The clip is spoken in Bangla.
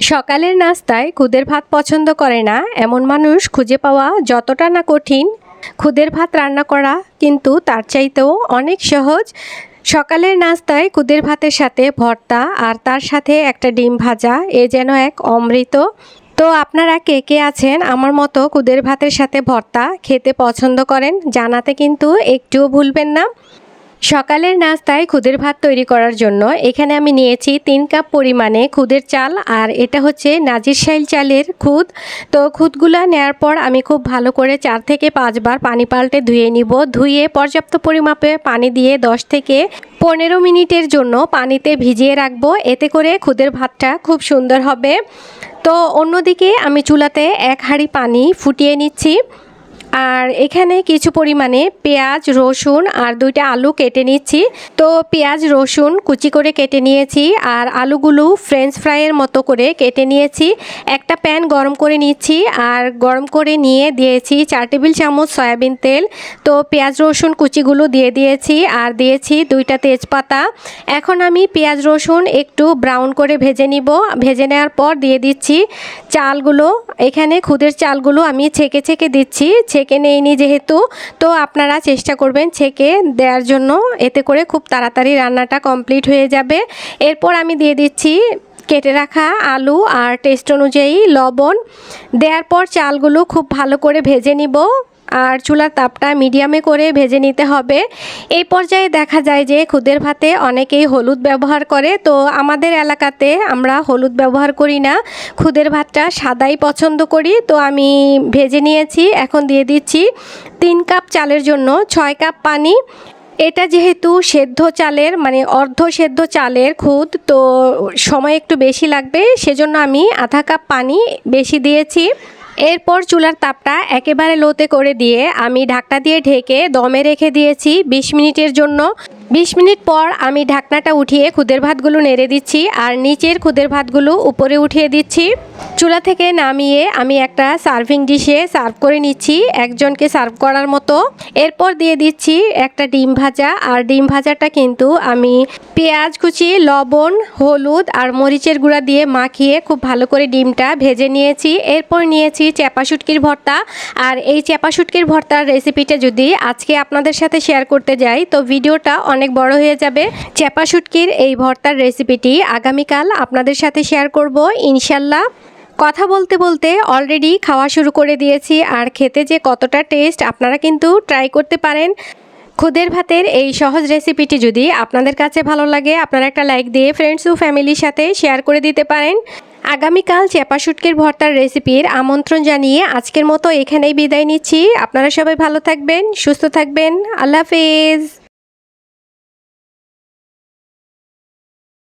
সকালের নাস্তায় খুদের ভাত পছন্দ করে না, এমন মানুষ খুঁজে পাওয়া যতটা না কঠিন। খুদের ভাত রান্না করা কিন্তু তার চাইতেও অনেক সহজ। সকালের নাস্তায় খুদের ভাতের সাথে ভর্তা আর তার সাথে একটা ডিম ভাজা, এ যেন এক অমৃত। তো আপনারা কে কে আছেন, আমার মতো কুদের ভাতের সাথে ভর্তা খেতে পছন্দ করেন, জানাতে কিন্তু একটুও ভুলবেন না। সকালের নাস্তায় খুদের ভাত তৈরি করার জন্য এখানে আমি নিয়েছি তিন কাপ পরিমাণে খুদের চাল আর এটা হচ্ছে নাজির শাইল চালের খুদ। তো খুদগুলা নেওয়ার পর আমি খুব ভালো করে চার থেকে পাঁচবার পানি পাল্টে ধুয়ে নিব। ধুয়ে পর্যাপ্ত পরিমাপে পানি দিয়ে দশ থেকে পনেরো মিনিটের জন্য পানিতে ভিজিয়ে রাখব। এতে করে খুদের ভাতটা খুব সুন্দর হবে। তো অন্যদিকে আমি চুলাতে এক হাঁড়ি পানি ফুটিয়ে নিচ্ছি। আর এখানে কিছু পরিমাণে পেঁয়াজ, রসুন আর দুইটা আলু কেটে নিচ্ছি। তো পেঁয়াজ, রসুন কুচি করে কেটে নিয়েছি আর আলুগুলো ফ্রেঞ্চ ফ্রাইয়ের মতো করে কেটে নিয়েছি। একটা প্যান গরম করে নিচ্ছি আর গরম করে নিয়ে দিয়েছি চার টেবিল চামচ সয়াবিন তেল। তো পেঁয়াজ, রসুন কুচিগুলো দিয়ে দিয়েছি আর দিয়েছি দুইটা তেজপাতা। এখন আমি পেঁয়াজ, রসুন একটু ব্রাউন করে ভেজে নিব। ভেজে নেওয়ার পর দিয়ে দিচ্ছি চালগুলো। এখানে খুদের চালগুলো আমি ছেঁকে ছেঁকে দিচ্ছি। ছেঁকে নেইনি যেহেতু, তো আপনারা চেষ্টা করবেন ছেঁকে দেওয়ার জন্য। এতে করে খুব তাড়াতাড়ি রান্নাটা কমপ্লিট হয়ে যাবে। এরপর আমি দিয়ে দিচ্ছি কেটে রাখা আলু আর টেস্ট অনুযায়ী লবণ। দেওয়ার পর চালগুলো খুব ভালো করে ভেজে নিব। আর চুলার তাপটা মিডিয়ামে করে ভেজে নিতে হবে। এই পর্যায়ে দেখা যায় যে খুদের ভাতে অনেকেই হলুদ ব্যবহার করে। তো আমাদের এলাকাতে আমরা হলুদ ব্যবহার করি না। খুদের ভাতটা সাদাই পছন্দ করি। তো আমি ভেজে নিয়েছি, এখন দিয়ে দিচ্ছি তিন কাপ চালের জন্য ছয় কাপ পানি। এটা যেহেতু সেদ্ধ চালের মানে অর্ধ সেদ্ধ চালের খুদ, তো সময় একটু বেশি লাগবে। সেজন্য আমি আধা কাপ পানি বেশি দিয়েছি। এরপর চুলার তাপটা একেবারে লোতে করে দিয়ে আমি ঢাকটা দিয়ে ঢেকে দমে রেখে দিয়েছি বিশ মিনিটের জন্য। বিশ মিনিট পর আমি ঢাকনাটা উঠিয়ে খুদের ভাতগুলো নেড়ে দিচ্ছি আর নিচের খুদের ভাতগুলো উপরে উঠিয়ে দিচ্ছি। চুলা থেকে নামিয়ে আমি একটা সার্ভিং ডিশে সার্ভ করে নিচ্ছি একজনকে সার্ভ করার মতো। এরপর দিয়ে দিচ্ছি একটা ডিম ভাজা আর ডিম ভাজাটা কিন্তু আমি পেঁয়াজ কুচি, লবণ, হলুদ আর মরিচের গুঁড়া দিয়ে মাখিয়ে খুব ভালো করে ডিমটা ভেজে নিয়েছি। এরপর নিয়েছি চ্যাপা শুটকির ভর্তা আর এই চ্যাপা শুটকির ভর্তার রেসিপিটা যদি আজকে আপনাদের সাথে শেয়ার করতে যাই, তো ভিডিওটা অনেক বড় হয়ে যাবে। চ্যাপা শুটকির এই ভর্তার রেসিপিটি আগামীকাল আপনাদের সাথে শেয়ার করব। ইনশাল্লাহ কথা বলতে বলতে অলরেডি খাওয়া শুরু করে দিয়েছি। আর খেতে যে কতটা টেস্ট আপনারা কিন্তু ট্রাই করতে পারেন। খুদের ভাতের এই সহজ রেসিপিটি যদি আপনাদের কাছে ভালো লাগে, আপনারা একটা লাইক দিয়ে ফ্রেন্ডস ও ফ্যামিলির সাথে শেয়ার করে দিতে পারেন। আগামীকাল চেপা শুটকির ভর্তার রেসিপির আমন্ত্রণ জানিয়ে আজকের মতো এখানেই বিদায় নিচ্ছি। আপনারা সবাই ভালো থাকবেন, সুস্থ থাকবেন। আল্লাহ হাফেজ।